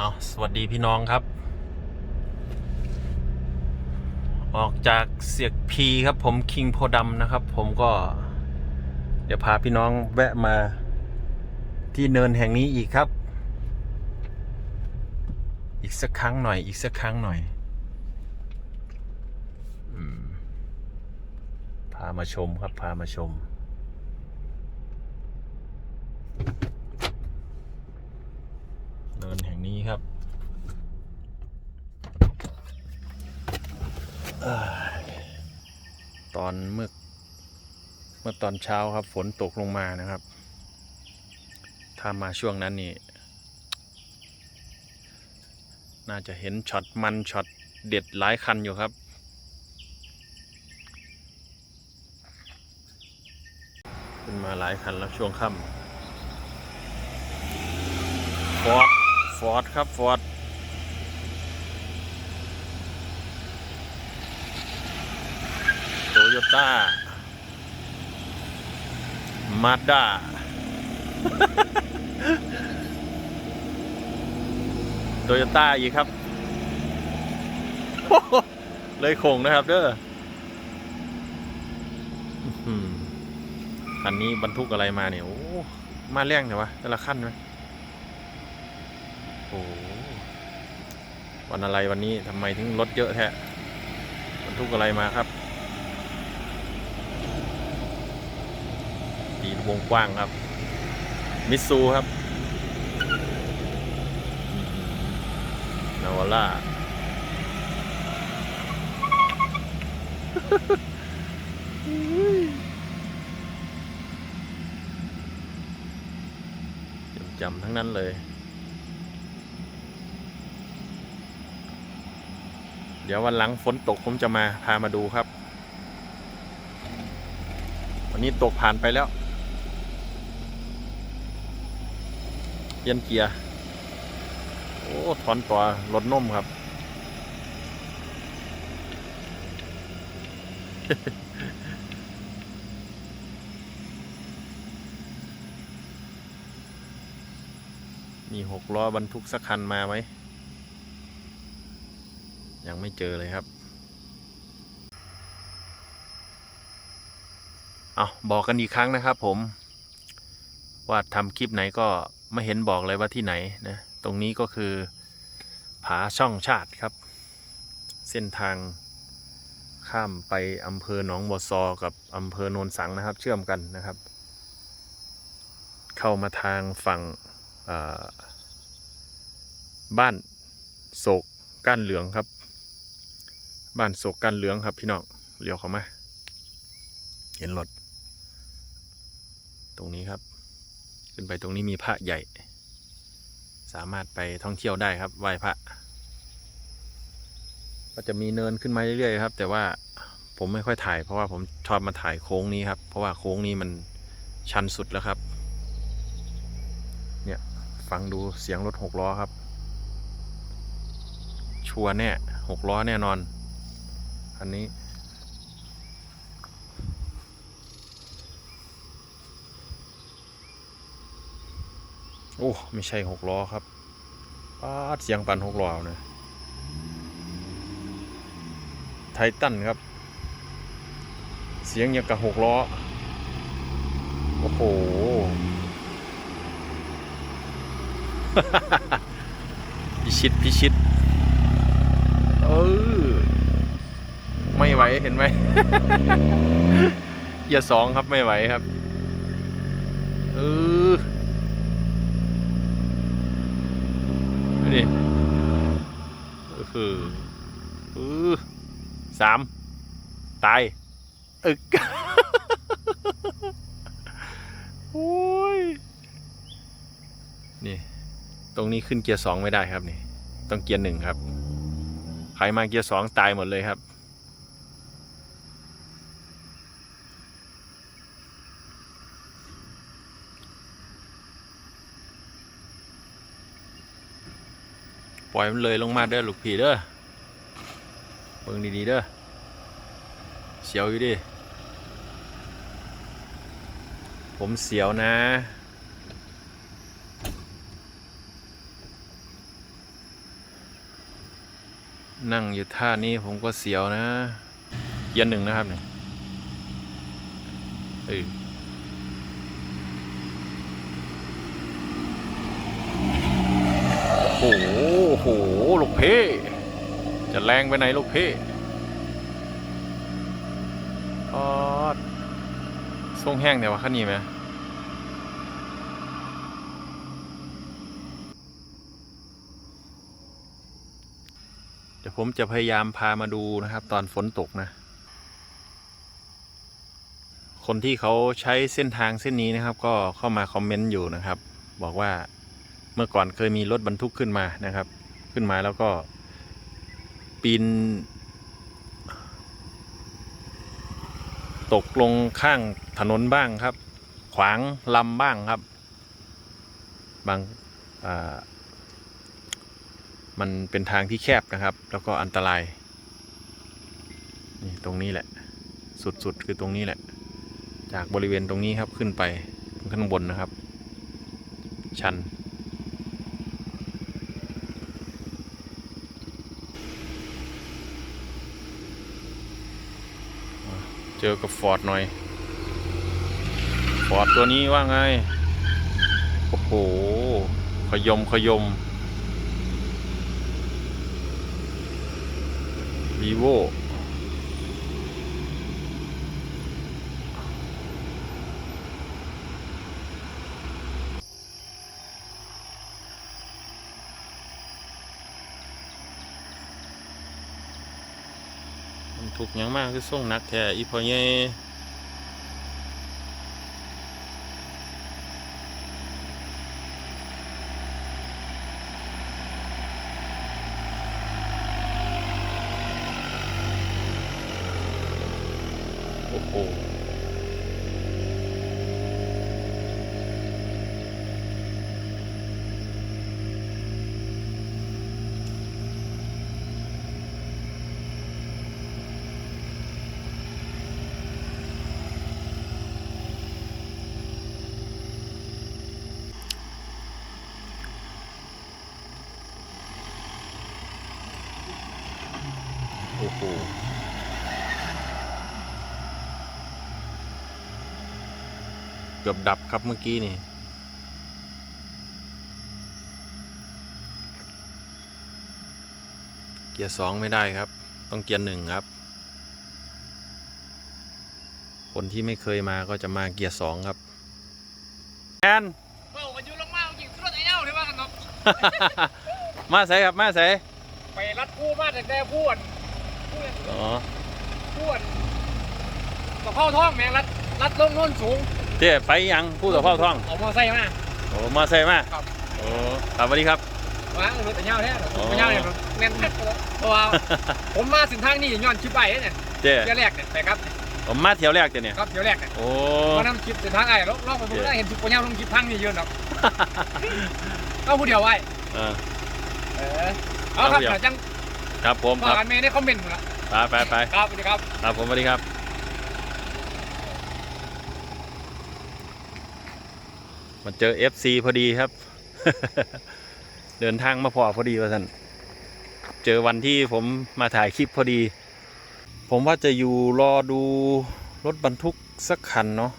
เอาสวัสดีพี่น้องครับ ออกจากเสียกพีครับ ผมคิงโพดำนะครับ ผมก็ เดี๋ยวพาพี่น้องแวะมาที่เนินแห่งนี้อีกครับ อีกสักครั้งหน่อย อีกสักครั้งหน่อยอพามาชมครับ พามาชม เนินแห่งนี้ครับเอ้ยต อนเมื่อเมื่อตอนเช้าครับ ฝนตกลงมานะครับ ถ้ามาช่วงนั้นนี่ น่าจะเห็นช็อตมันช็อตเด็ดหลายคันอยู่ครับ ขึ้นมาหลายคันแล้วช่วงค่ำฟอร์ดฟอร์ดครับฟอร์ด โตโยต้ามาด้าโตโยต้าอีกครับ เลยคงนะครับเด้ออืมคันนี้บรรทุกอะไรมาเนี่ย โอ้ มาแรงเหรอวะ แต่ละขั้นไหมโอ้วันอะไรวันนี้ทำไมถึงรถเยอะแท้บรรทุกอะไรมาครับีวงกว้างครับ มิซูครับนาวาร่าจำทั้งนั้นเลยเดี๋ยววันหลังฝนตกผมจะมาพามาดูครับ วันนี้ตกผ่านไปแล้วเป ลี่ยนเกียร์ โอ้ถอนตัวรถนุ่มครับ มีหกล้อบรรทุกสักคันมาไหม ยังไม่เจอเลยครับ เอาบอกกันอีกครั้งนะครับผมว่าทำคลิปไหนก็ ไม่เห็นบอกเลยว่าที่ไหนนะตรงนี้ก็คือผาช่องชาติครับ เส้นทางข้ามไปอำเภอหนองบัวซอกับอำเภอโนนสังนะครับ เชื่อมกันนะครับ เข้ามาทางฝั่งบ้านโศกก้านเหลืองครับ บ้านโศกกันเหลืองครับพี่น้องเลี้ยวเข้ามา เห็นรถตรงนี้ครับ ขึ้นไปตรงนี้มีพระใหญ่ สามารถไปท่องเที่ยวได้ครับไหว้พระ ก็จะมีเนินขึ้นมาเรื่อยๆครับ แต่ว่าผมไม่ค่อยถ่าย เพราะว่าผมชอบมาถ่ายโค้งนี้ครับ เพราะว่าโค้งนี้มันชันสุดแล้วครับ เนี่ยฟังดูเสียงรถหกล้อครับ ชัวร์แน่หกล้อแน่นอน อันนี้ โอ้ไม่ใช่หกล้อครับป้าดเสียงปั่นหกล้อเนี่ยไททันครับ เสียงอย่างกับหกล้อ โอ้โห พิชิตพิชิต เออ ไม่ไหวเห็นไหมอย่าสองครับไม่ไหวครับ เออ ดูดิออเออสามตาย อึกโอ้ย นี่ ตรงนี้ขึ้นเกียร์สองไม่ได้ครับนี่ ต้องเกียร์หนึ่งครับ ใครมาเกียร์สองตายหมดเลยครับ ล่อยมันเลยลงมาเด้อลูกพี่เด้อเบิ่งดีๆเด้อเสียวอยู่ดิผมเสียวนะ นั่งอยู่ท่านี้ผมก็เสียวนะเกียร์หนึ่งนะครับเนี่ยเออ โหโอ้โหลูกเพ่จะแรงไปไหนลูกเพ่ออดทรงแห้งแต่ว่าคันนี้ไหมเดี๋ยวผมจะพยายามพามาดูนะครับ ตอนฝนตกนะ คนที่เขาใช้เส้นทางเส้นนี้นะครับ ก็เข้ามาคอมเมนต์อยู่นะครับ บอกว่าเมื่อก่อนเคยมีรถบรรทุกขึ้นมานะครับ ขึ้นมาแล้วก็ปีน ตกลงข้างถนนบ้างครับ ขวางลำบ้างครับ บางมันเป็นทางที่แคบนะครับ แล้วก็อันตราย นี่ตรงนี้แหละ สุดๆคือตรงนี้แหละ จากบริเวณตรงนี้ครับขึ้นไปข้างบนนะครับ ชัน เจอกับฟอร์ดหน่อย ฟอร์ดตัวนี้ว่าไง โอ้โห ขยมขยมวีโว มันถูกอยังมากคือส่งหนักแท้อีพอเย่โอ้โห กือบดับครับเมื่อกี้นี่ เกียร์สองไม่ได้ครับ ต้องเกียร์หนึ่งครับ คนที่ไม่เคยมาก็จะมาเกียร์สองครับแอนเมื่อวันยุลงมาจริงรถไอ้เน่าเลยว่ากันเนาะมาใส่ครับมาใส่ไปรัดคู่มาแต่แต่พูดพูดอ๋อพูดกับเข้าท้องแม่งรัดรัดลงโน้นสูง เจ๊ไปยังพูดต่อพ่อท่องเอามอไซค์มาโอ้มาใส่มาครับโอ้ครับสวัสดีครับว้างรถไอ้เน่าแท้รถอ๋อไอ้เน่าเนี่ยแน่นแท้เพราะว่าผมมาสินทางนี่ย้อนคลิปไปเนี่ยเจ๊เที่ยวแรกเนี่ยไปครับผมมาเที่ยวแรกเจ๊เนี่ยครับเที่ยวแรกเนี่ยโอ้มานำคลิปสินทางไอ้ลองลองไปดูได้เห็นทุกคนเน่าลงคลิปทางนี่เยอะเนาะเอาผู้เดียวไว้เออเออเอาครับเอาผู้เดียวเดี๋ยวจังครับผมฝาคกรับกันเมย์ในคอมเมนต์หมดละไปไปไปครับสวัสดีครับครับผมสวัสดีครับ มาเจอ FC พอดีครับ เดินทางมาพอพอดีว่าท่านเจอวันที่ผมมาถ่ายคลิปพอดี ผมว่าจะอยู่รอดูรถบรรทุกสักคันเนาะ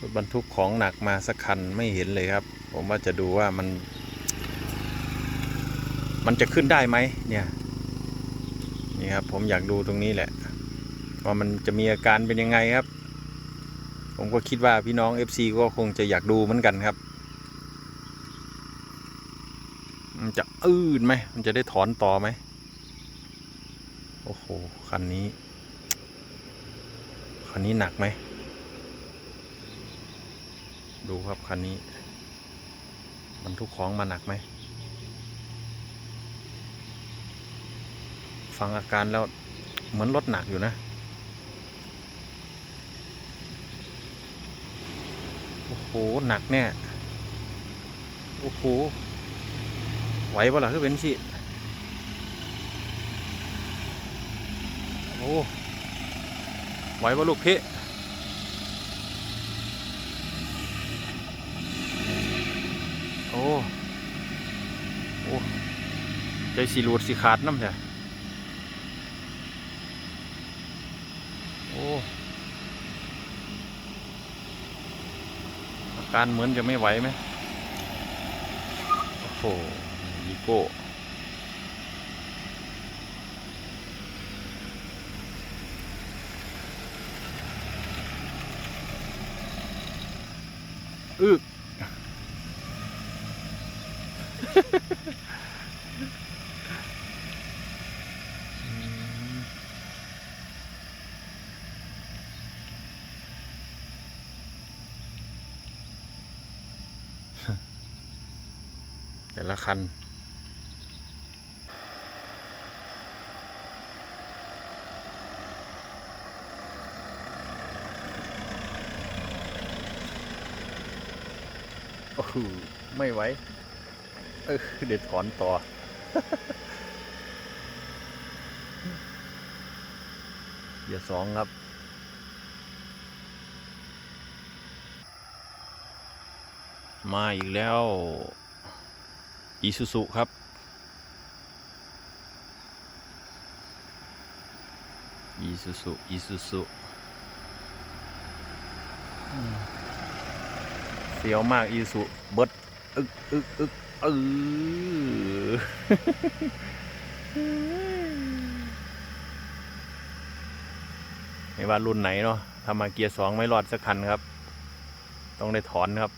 รถบรรทุกของหนักมาสักคันไม่เห็นเลยครับ ผมว่าจะดูว่ามัน มันจะขึ้นได้ไหมเนี่ยนี่ครับผมอยากดูตรงนี้แหละ ว่ามันจะมีอาการเป็นยังไงครับ ผมก็คิดว่าพี่น้อง FC ก็คงจะอยากดูเหมือนกันครับ มันจะอืดไหม มันจะได้ถอนต่อไหม โอ้โห คันนี้ คันนี้หนักไหม ดูครับคันนี้บรรทุกของมาหนักไหม ฟังอาการแล้วเหมือนรถหนักอยู่นะ โอ้โหหนักแน่โอ้โหไหวปะล่ะคือเป็นสิโอ้ไหวปะลูกพี่โอ้โอ้ใจสีรูดสีขาดน้ำจ้ะโอ้อา การเหมือนจะไม่ไหวไหมโอ้โหอีโก้อึก แต่ละคันโอ้โหไม่ไหว เออเด็ดถอนต่ออย่าสองครับ มาอีกแล้ว อีซูซุครับ อีซูซุอีซูซุเสียวมากอีซูซุเบิดอึกอึกอึกเออไม่ว่ารุ่นไหนเนาะถ้ามาเกียร์สองไม่รอดสักคันครับ ต้องได้ถอนครับ